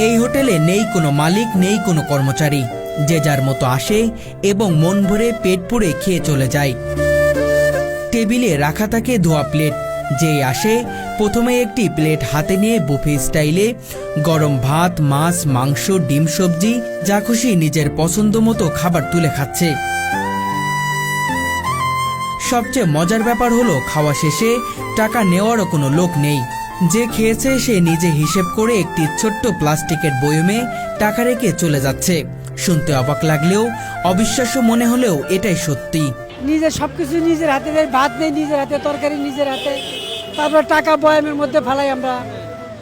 এই হোটেলে নেই কোনো মালিক, নেই কোনো কর্মচারী। যে যার মতো আসে এবং মন ভরে পেট পুড়ে খেয়ে চলে যায়। টেবিলে রাখা থাকে ধোয়া প্লেট। যে আসে, প্রথমে একটি প্লেট হাতে নিয়ে বুফে স্টাইলে গরম ভাত, মাছ, মাংস, ডিম, সবজি, যা খুশি নিজের পছন্দ মতো খাবার তুলে খাচ্ছে। সবচেয়ে মজার ব্যাপার হলো, খাওয়া শেষে টাকা নেওয়ারও কোনো লোক নেই। যে খেয়েছে সে নিজে হিসেব করে একটি ছোট্ট প্লাস্টিকের বয়মে টাকা রেখে চলে যাচ্ছে। শুনতে অবাক লাগলেও অবিশ্বাস্য মনে হলেও এটাই সত্যি। নিজের সবকিছু নিজের হাতে দেয় ভাত নেই নিজের হাতে তরকারি নিজের হাতে। তারপর টাকা বয়ামের মধ্যে ফেলাই আমরা।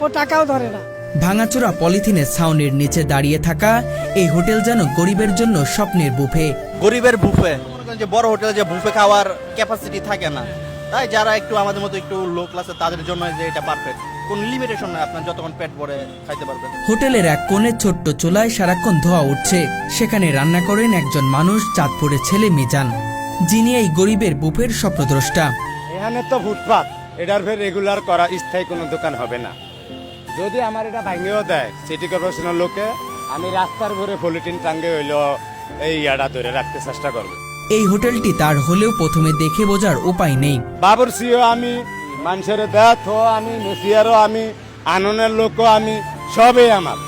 ও টাকাও ধরে না। ভাঙাচোরা পলিথিনের ছাউনির নিচে দাঁড়িয়ে থাকা এই হোটেল যেন গরিবের জন্য স্বপ্নের বুফে। গরিবের বুফে। যে বড় হোটেলে যে বুফে খাওয়ার ক্যাপাসিটি থাকে না। তাই যারা একটু আমাদের মতো একটু লো ক্লাসে তাদের জন্য যে এটা পারফেক্ট কোন লিমিটেশন নাই আপনার যতক্ষণ পেট ভরে খাইতে পারবেন হোটেলের এক কোণে ছোট্ট চুলায় সারাক্ষণ ধোয়া উঠছে। সেখানে রান্না করেন একজন মানুষ চাঁদপুরের ছেলে মিজান যিনি এই গরিবের বুফের স্বপ্নদ্রষ্টা। এখানে তো ফুটপাত এটার ফের রেগুলার করা স্থায়ী কোনো দোকান হবে না। যদি আমার এটা ভাঙেও দেয় সিটি কর্পোরেশনের লোকে আমি রাস্তার ভরে পলিটিন টাঙ্গে হইল এই ইয়াটা ধরে রাখতে চেষ্টা করব। এই হোটেলটি তার হলেও প্রথমে দেখে বোঝার উপায় নেই। বাবুর সিও আমি মানুষের দেথ আমি মেসিয়ারও আমি আননের লোকও আমি সবই আমার।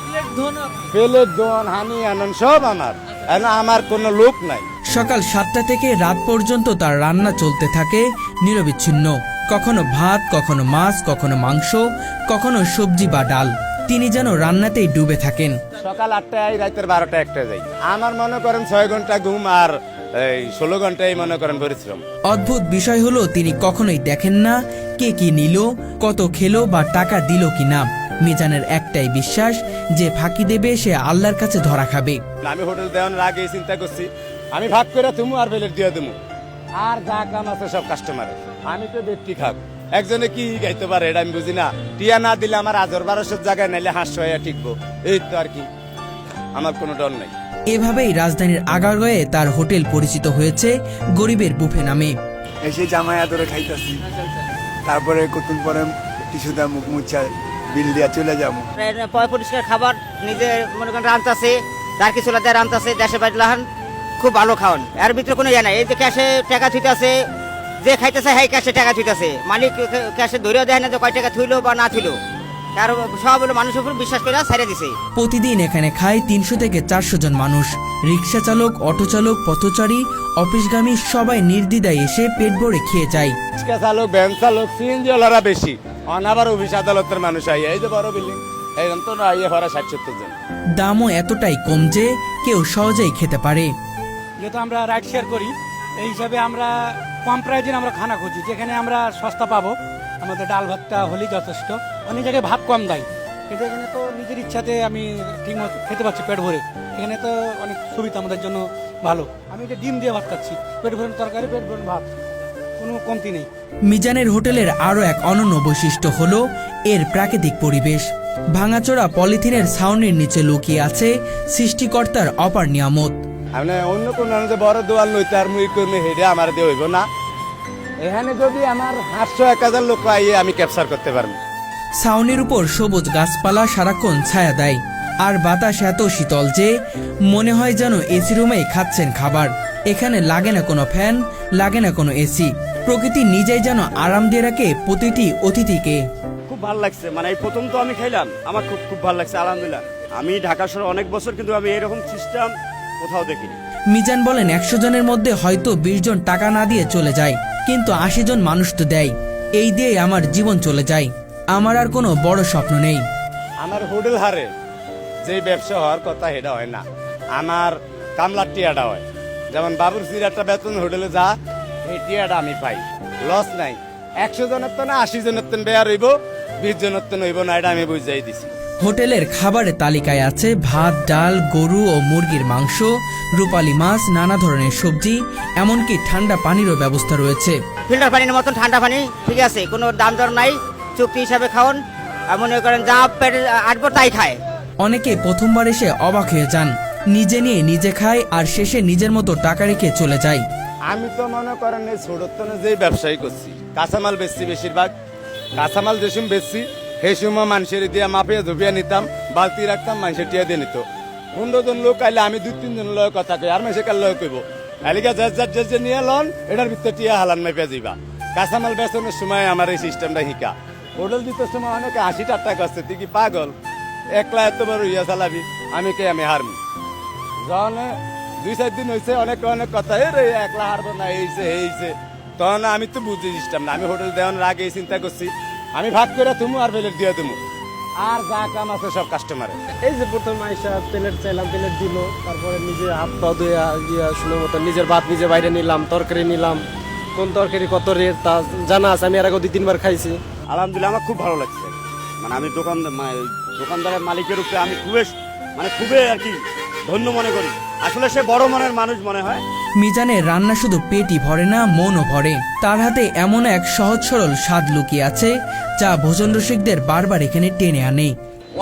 পেলের দোন হানি আনন্দ সব আমার। আমার কোনো লোক নাই। সকাল সাতটা থেকে রাত পর্যন্ত তার রান্না চলতে থাকে নিরবিচ্ছিন্ন। কখনো ভাত কখনো মাছ কখনো মাংস কখনো সবজি বা ডাল। তিনি যেন রান্নাতেই ডুবে থাকেন। সকাল আটটায় রাতের বারোটা একটা যাই। আমার মনে করেন ছয় ঘণ্টা ঘুম আর এই ষোলো ঘন্টাই মনে করেন পরিশ্রম। অদ্ভুত বিষয় হলো তিনি কখনোই দেখেন না কে কি নিল কত খেলো বা টাকা দিল কি না মিজানের একটাই বিশ্বাস যে ফাঁকি দেবে সে আল্লাহর কাছে ধরা খাবে। আমি হোটেল দেওয়ানোর আগে চিন্তা করছি আমি ভাগ করে তুমি আর প্লেট দিয়ে দেবো আর যা কাম আছে সব কাস্টমারে আমি তো ব্যক্তি খাব। একজনে কি গাইতে পারে এটা আমি বুঝি না। টিয়া না দিলে আমার আজর বারোশোর জায়গায় নাইলে হাঁস হয়ে টিকবো। এই তো আর কি। আমার কোনো ডর নাই। এভাবেই রাজধানীর আগারগয়ে তার হোটেল পরিচিত হয়েছে গরিবের বুফে নামে। এসে জামাই আদরে খাইতাছি তারপরে কতক্ষণ পরে টিস্যু দা মুখ মুছা বিল দিয়া চলে যাব। পয় পরিষ্কার খাবার নিজে মনে করেন রান্তাছে তার কিছু দেয় রান্তাছে দেশে বাড়ি লাহান খুব ভালো খাওয়ান। এর ভিতরে কোনো ইয়ে নাই এই যে ক্যাশে টাকা থুইতাছে যে খাইতেছে হ্যাঁ ক্যাশে টাকা থুইতাছে। মালিক ক্যাশে ধরেও দেয় না যে কয় টাকা থুইলো বা না থুইলো। তার সব হলো মানুষের উপর বিশ্বাস করে ছাড়ে দিছে। প্রতিদিন এখানে খায় তিনশো থেকে চারশো জন মানুষ। রিক্সা চালক অটো চালক পথচারী অফিসগামী সবাই নির্দ্বিধায় এসে পেট ভরে খেয়ে যায়। রিক্সা চালক ভ্যান চালক সিএনজি ওলারা বেশি। অনাবার অফিস আদালতের মানুষ আই এই যে বড় বিল্ডিং এই তো না ইয়ে ভরা ষাট সত্তর জন। দামও এতটাই কম যে কেউ সহজেই খেতে পারে। যেহেতু আমরা রাইড শেয়ার করি এই হিসাবে আমরা কম প্রাইজের আমরা খানা খুঁজি যেখানে আমরা সস্তা পাবো। আমাদের ডাল ভাতটা হলেই যথেষ্ট। অনেক জায়গায় ভাত কম দেয়। কিন্তু এখানে তো নিজের ইচ্ছাতে আমি ঠিক মতো খেতে পাচ্ছি পেট ভরে। এখানে তো অনেক সুবিধা আমাদের জন্য ভালো। আমি এটা ডিম দিয়ে ভাত খাচ্ছি পেট ভরে তরকারি পেট ভরে ভাত কোনো কমতি নেই। মিজানের হোটেলের আরও এক অনন্য বৈশিষ্ট্য হল এর প্রাকৃতিক পরিবেশ। ভাঙাচোরা পলিথিনের ছাউনির নিচে লুকিয়ে আছে সৃষ্টিকর্তার অপার নিয়ামত। মানে অন্য কোন যে বড় দোয়াল লইতে আর মুই কর্মী হেডে আমার দিয়ে হইব না। এখানে যদি আমার আটশো এক হাজার লোক আইয়ে আমি ক্যাপচার করতে পারব। ছাউনির উপর সবুজ গাছপালা সারাক্ষণ ছায়া দেয়। আর বাতাস এত শীতল যে মনে হয় যেন এসি রুমেই খাচ্ছেন খাবার। এখানে লাগে না কোনো ফ্যান লাগে না কোনো এসি প্রকৃতি নিজেই যেন আরাম দিয়ে রাখে প্রতিটি অতিথিকে। খুব ভালো লাগছে। মানে এই প্রথম তো আমি খাইলাম। আমার খুব খুব ভালো লাগছে আলহামদুলিল্লাহ। আমি ঢাকা শহরে অনেক বছর কিন্তু আমি এরকম সিস্টেম কোথাও দেখিনি। মিজান বলেন একশো জনের মধ্যে হয়তো বিশ জন টাকা না দিয়ে চলে যায় কিন্তু আশি জন মানুষ তো দেয়। এই দিয়ে আমার জীবন চলে যায়। আমার আর কোনো বড় স্বপ্ন নেই। আমার হোটেল হারে যে ব্যবসা হওয়ার কথা সেটা হয় না। আমার কামলার টিয়াটা হয়। যেমন বাবুর সির একটা বেতন হোটেলে যা এই টিয়াটা আমি পাই। লস নাই। একশো জনের তো না আশি জনের তো বেয়ার হইব বিশ জনের তো হইব না এটা আমি বুঝাই দিছি। হোটেলের খাবারের তালিকায় আছে ভাত ডাল গরু ও মুরগির মাংস রূপালী মাছ নানা ধরনের সবজি এমনকি ঠান্ডা পানিরও ব্যবস্থা রয়েছে। ফিল্টার পানির মতন ঠান্ডা পানি ঠিক আছে কোনো দাম দর নাই। চুক্তি হিসাবে খাওয়ান মনে করেন যা পেটে আটবো তাই খায়। অনেকে প্রথমবার এসে অবাক হয়ে যান। নিজে নিয়ে নিজে খায় আর শেষে নিজের মতো টাকা রেখে চলে যায়। আমি তো মনে করেন এই ছোটতনে যেই ব্যবসায়ী করছি কাঁচামাল বেচছি বেশিরভাগ। কাঁচামাল যেসব বেচছি সেই সময় মানুষের দিয়ে মাপিয়ে ধুপিয়ে নিতাম বালতি রাখতাম মানুষের টিয়া দিয়ে নিত। পনেরো জন লোক আইলে আমি দুই তিনজন লয় কথা কই আর মানুষের কাল লয় কইব এলিকা যার যার যে যে নিয়ে লন এটার ভিতরে টিয়া হালান মাইপে যাইবা। কাঁচামাল বেচনের সময় আমার এই সিস্টেমটা শিকা হোটেল দিতে সময় অনেকে হাসি ঠাট্টা করছে তুই কি পাগল? একলা এত বড় ইয়া চালাবি, আমি কে, আমি হারমি? যখন দুই চার দিন হয়েছে অনেক অনেক কথা এ রে, একলা হারবো না এইছে এইছে তখন আমি তো বুঝতে দিচ্ছিলাম না, আমি হোটেল দেওয়ার আগে চিন্তা করছি, আমি ভাগ করে তুমি আর প্লেট দিয়ে তুমি আর যা কাম আছে সব কাস্টমারে এই যে প্রথম আইসা প্লেট চাইলাম, প্লেট দিল, তারপরে নিজে হাত পা ধুয়ে ইয়া, শুনে মতো নিজের ভাত নিজে বাইরে নিলাম, তরকারি নিলাম। কোন তরকারি, কত রেট তা জানা আছে, আমি এর আগে দুই তিনবার খাইছি। আলহামদুলিল্লাহ আমার খুব ভালো লাগছে। মানে আমি দোকান মানে দোকানদারের মালিকের উপরে আমি খুবই মানে খুবই আর কি ধন্য মনে করি। আসলে সে বড় মনের মানুষ মনে হয়। মিজানের রান্না শুধু পেটই ভরে না মনও ভরে। তার হাতে এমন এক সহজ সরল স্বাদ লুকিয়ে আছে যা ভোজন রসিকদের বারবার এখানে টেনে আনে।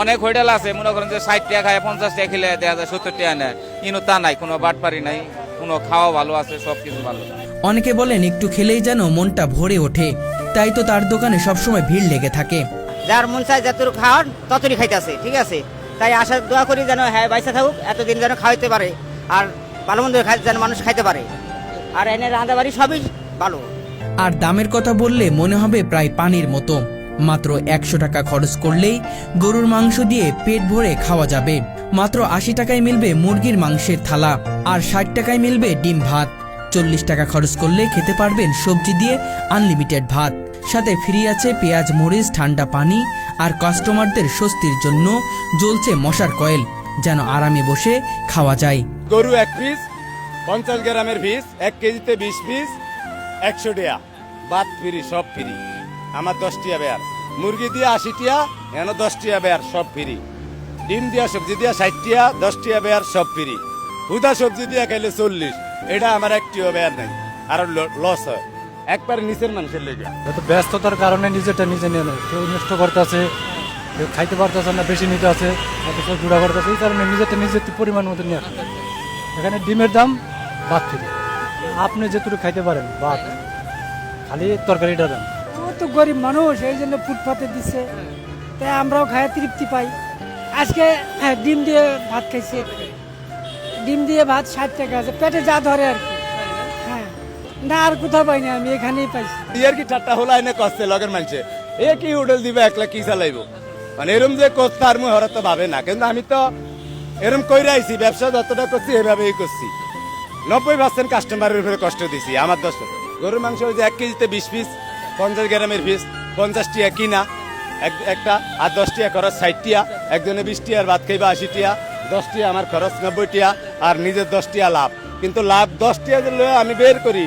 অনেক হোটেল আছে মনে করেন যে ষাট টাকা খায় পঞ্চাশ টাকা খেলে দেখা যায় সত্তর টাকা নেয়। কিন্তু তা নাই কোনো বাটপারি নাই কোনো খাওয়া ভালো আছে সব কিছু ভালো। অনেকে বলেন একটু খেলেই যেন মনটা ভরে ওঠে। তাই তো তার দোকানে সবসময় ভিড় লেগে থাকে। যার মন চায় যতটুকু খাওয়ান ততটুকু খাইতেছে ঠিক আছে? তাই আশা দোয়া করি যেন হ্যাঁ বাইসা থাকুক এতদিন যেন খাওয়াইতে পারে আর ভালো মন্দ খাই- যেন মানুষ খাইতে পারে। আর এনে রাঁধা বাড়ি সবই ভালো। আর দামের কথা বললে মনে হবে প্রায় পানির মতো। মাত্র একশো টাকা খরচ করলেই গরুর মাংস দিয়ে পেট ভরে খাওয়া যাবে। মাত্র আশি টাকায় মিলবে মুরগির মাংসের থালা আর ষাট টাকায় মিলবে ডিম ভাত। চল্লিশ টাকা খরচ করলে খেতে পারবেন সবজি দিয়ে আনলিমিটেড ভাত। সাথে ফ্রি আছে পেঁয়াজ, মরিচ, ঠান্ডা পানি আর কাস্টমারদের স্বস্তির জন্য জ্বলছে মশার কয়েল, যেন আরামে বসে খাওয়া যায়। গরু এক পিস পঞ্চাশ গ্রামের পিস এক কেজিতে বিশ পিস একশো টাকা বাদ ফ্রি সব ফ্রি আমার দশ টিয়া বেয়ার। মুরগি দিয়ে আশি টিয়া, এন দশ টিয়া বেয়ার, সব ফ্রি ডিম দিয়া সবজি দিয়া ষাট টিয়া, দশ টিয়া বেয়ার, সব ফ্রি হুদা সবজি দিয়া খাইলে চল্লিশ। এটা আমার একটিও বেয়ার নাই আর লস হয়। একবার নিচের মানুষের লেগে। এত ব্যস্ততার কারণে নিজেরটা নিজে নিয়ে নেয়। কেউ নষ্ট করতেছে কেউ খাইতে পারতেছে না বেশি নিতে আছে অথচ জোড়া করতেছে এই কারণে নিজেরটা নিজের পরিমাণ মতো নিয়ে আসে। এখানে ডিমের দাম বাদ থেকে। আপনি যেটুকু খাইতে পারেন ভাত খালি তরকারিটা দাম ও তো গরিব মানুষ এই জন্য ফুটপাতে দিচ্ছে তাই আমরাও খায় তৃপ্তি পাই। আজকে হ্যাঁ, ডিম দিয়ে ভাত খাইছি। ডিম দিয়ে ভাত ষাট টাকা আছে। পেটে যা ধরে আর কি। হ্যাঁ। না, আর কোথাও পাই না, আমি এখানেই পাইছি। ইয়ার কি ঠাট্টা হলো আইনে কষ্টে লগের মানুষে এ কি হোটেল দিবে, একলা কি চালাইবো? মানে এরম যে কষ্ট আর মুই হরা তো ভাবে না, কিন্তু আমি তো এরম কইরা আইছি, ব্যবসা যতটা করছি, এভাবেই করছি। নব্বই পার্সেন্ট কাস্টমারের উপরে কষ্ট দিছি, আমার দশ গরুর মাংস ওই যে এক কেজিতে বিশ পিস পঞ্চাশ গ্রামের পিস পঞ্চাশ টিয়া কিনা, এক- একটা, আর দশ টিয়া খরচ ষাট টিয়া, একজনে বিশ টিয়ার ভাত খাইবা আশি টিয়া। দশ টিয়া আমার খরচ নব্বইটিয়া আর নিজের দশটিয়া লাভ। কিন্তু লাভ দশটিয়া যে আমি বের করি,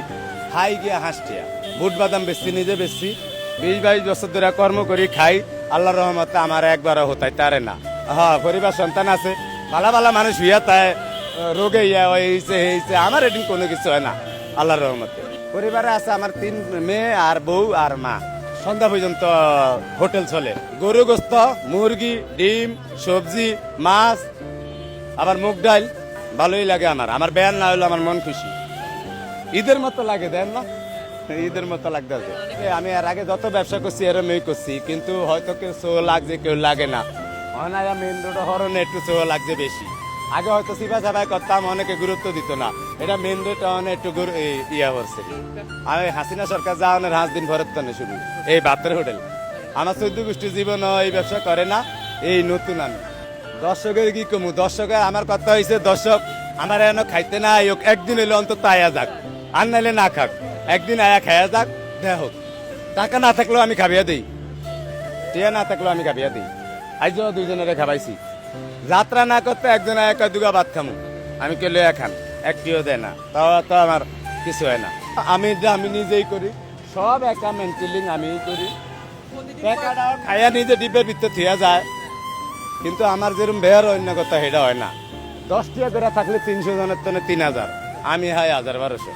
খাই গিয়া হাঁস টিয়া বুট বাদাম বেচছি, নিজে বেচছি। বিশ বাইশ বছর ধরে কর্ম করি, খাই। আল্লাহ রহমতে আমার একবারও হতাই তারে না। হ্যাঁ পরিবার সন্তান আছে। ভালা ভালা মানুষ হইয়া তাই রোগে ইয়া হয়েছে হয়েছে আমার এদিন কোনো কিছু হয় না, আল্লাহর রহমতে। পরিবারে আছে আমার তিন মেয়ে আর বউ আর মা। সন্ধ্যা পর্যন্ত হোটেল চলে। গরু গোস্ত, মুরগি, ডিম, সবজি, মাছ আবার মুগ ডাল ভালোই লাগে আমার। আমার বেয়ার না হলে আমার মন খুশি। ঈদের মতো লাগে, দেন না? ঈদের মতো লাগতে আমি এর আগে যত ব্যবসা করছি, এরমই করছি, কিন্তু হয়তো কেউ সো লাগছে, কেউ লাগে না। অনায়া মেন রোড হরণে একটু সো লাগছে বেশি। আগে হয়তো সিবা সাবাই করতাম, অনেকে গুরুত্ব দিত না। এটা মেন রোড অনেক একটু ইয়া করছে আমি হাসিনা সরকার যাওয়ানোর হাঁস দিন ভরত শুরু এই বাতের হোটেল। আমার চৌদ্দ গোষ্ঠী জীবন এই ব্যবসা করে না, এই নতুন আমি। দর্শকের কি কমু? দর্শকের আমার কথা হয়েছে দর্শক আমার এন খাইতে না আয়োগ একদিন এলে অন্তত আয়া যাক। আর নাইলে না খাক। একদিন আয়া খায়া যাক দেখ হোক। টাকা না থাকলেও আমি খাবিয়া দিই। টিয়া না থাকলেও আমি খাবিয়া দিই। আজ দুইজনের খাবাইছি। যাত্রা না করতে একজন একা দুগা ভাত খামু। আমি কে লইয়া খান একটিও দেয় না। তাও তো আমার কিছু হয় না। আমি আমি নিজেই করি সব একা মেন্টেলিং আমিই করি। টাকাটাও খাইয়া নিজে ডিবের ভিতরে থিয়া যায়। কিন্তু আমার যেরকম বেয়ার অন্য কথা, সেটা হয় না। দশটিয়া বেড়া থাকলে তিনশো জনের তো তিন হাজার। আমি হাই হাজার বারোশো।